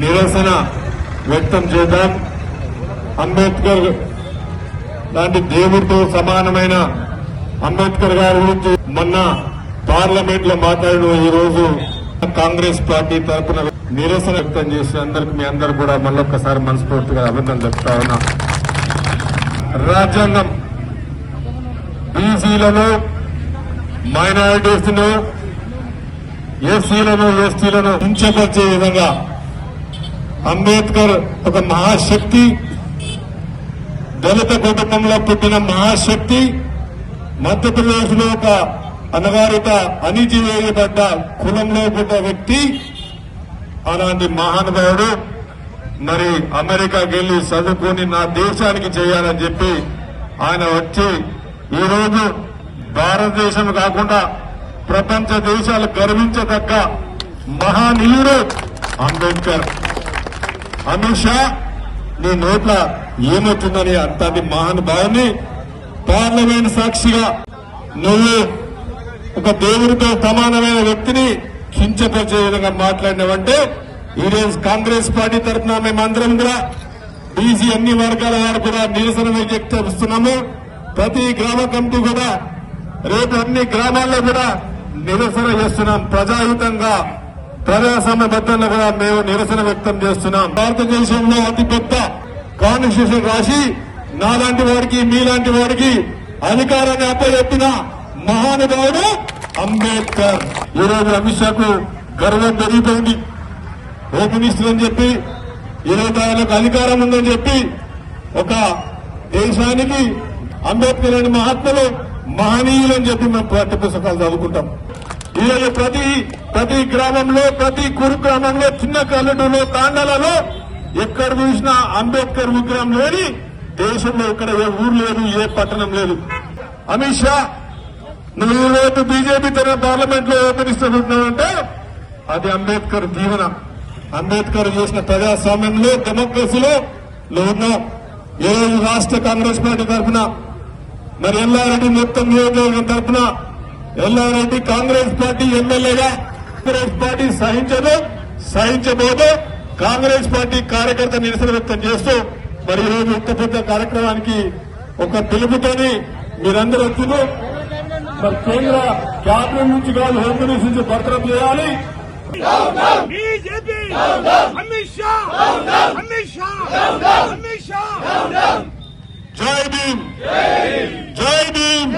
నిరసన వ్యక్తం చేద్దాం. అంబేద్కర్ లాంటి దేవుడితో సమానమైన అంబేద్కర్ గారి గురించి మొన్న పార్లమెంట్లో మాట్లాడిన ఈ రోజు కాంగ్రెస్ పార్టీ తరఫున నిరసన వ్యక్తం చేసిన అందరికి మీ అందరు కూడా మళ్ళొక్కసారి మనస్ఫూర్తిగా అభినందన చెప్తా ఉన్నా. రాజ్యాంగం బీసీలను మైనారిటీస్ను ఎస్సీలను ఎస్టీలను కించపరిచే విధంగా అంబేద్కర్ ఒక మహాశక్తి దళిత కుటుంబంలో పుట్టిన మహాశక్తి మధ్యప్రదేశ్లో ఒక అనగారిత అణిచివేయబడ్డ కులంలో పుట్టిన వ్యక్తి అలాంటి మహానుభావుడు మరి అమెరికాకి వెళ్ళి చదువుకొని నా దేశానికి చేయాలని చెప్పి ఆయన వచ్చి ఈరోజు భారతదేశం కాకుండా ప్రపంచ దేశాలు గర్వించదగ్గ మహానీయుడు అంబేద్కర్. అమిత్ షా నీ నోట్ల ఏమవుతుందని అంతటి మహానుభావుని. పార్లమెంట్ సాక్షిగా నువ్వు ఒక దేవుడితో సమానమైన వ్యక్తిని కించపరిచే విధంగా మాట్లాడినావంటే ఈరోజు కాంగ్రెస్ పార్టీ తరఫున మేమందరం కూడా బీసీ అన్ని వర్గాల వారు కూడా నిరసన వ్యక్తపరుస్తున్నాము. ప్రతి గ్రామ కమిటీ కూడా రేపు అన్ని గ్రామాల్లో కూడా నిరసన చేస్తున్నాం. ప్రజాయుతంగా ప్రజాస్వామ్యబద్ధంగా కూడా మేము నిరసన వ్యక్తం చేస్తున్నాం. భారతదేశంలో అతిపెద్ద కాన్స్టిట్యూషన్ రాసి నాలాంటి వాడికి మీలాంటి వాడికి అధికారాన్ని అప్పచెప్పిన మహానుభావుడు అంబేద్కర్. ఈరోజు రోజు అమిత్ షాకు గర్వం పెరిగిపోయింది. హోమ్ మినిస్టర్ అని చెప్పి ఈరోజు ఆయనకు అధికారం ఉందని చెప్పి ఒక దేశానికి అంబేద్కర్ అనే మహాత్ములు మహనీయులు అని చెప్పి మేము పాఠ్య పుస్తకాలు చదువుకుంటాం. ఈరోజు ప్రతి ప్రతి గ్రామంలో ప్రతి కురు గ్రామంలో చిన్న కల్లెటూరులో తాండాలలో ఎక్కడ చూసినా అంబేద్కర్ విగ్రహం లేని దేశంలో ఇక్కడ ఏ ఊరు లేదు ఏ పట్టణం లేదు. అమిత్ షా నువ్వు ఈ బీజేపీ తన పార్లమెంట్లో ఏర్పరిస్తున్నావంటే అది అంబేద్కర్ దీవెన. అంబేద్కర్ చేసిన ప్రజాస్వామ్యంలో డెమోక్రసీలో నువ్వు ఏ రాష్ట్ర కాంగ్రెస్ పార్టీ తరఫున మరి ఎల్లారెడ్డి మొత్తం నియోజకవర్గం తరఫున ఎల్లారెడ్డి కాంగ్రెస్ పార్టీ ఎమ్మెల్యేగా కాంగ్రెస్ పార్టీ సహించదు సహించబోదు. కాంగ్రెస్ పార్టీ కార్యకర్త నిరసన వ్యక్తం చేస్తూ మరి ఈ రోజు ఇంత పెద్ద కార్యక్రమానికి ఒక పిలుపుతోని మీరందరూ వచ్చింది మరి కేంద్ర క్యాబినెట్ నుంచి కాదు హోమ్ మినిస్టర్ నుంచి బర్తరఫ్ చేయాలి. బీజేపీ! అమిత్ షా! అమిత్ షా! అమిత్ షా! జై భీమ్! జై భీమ్!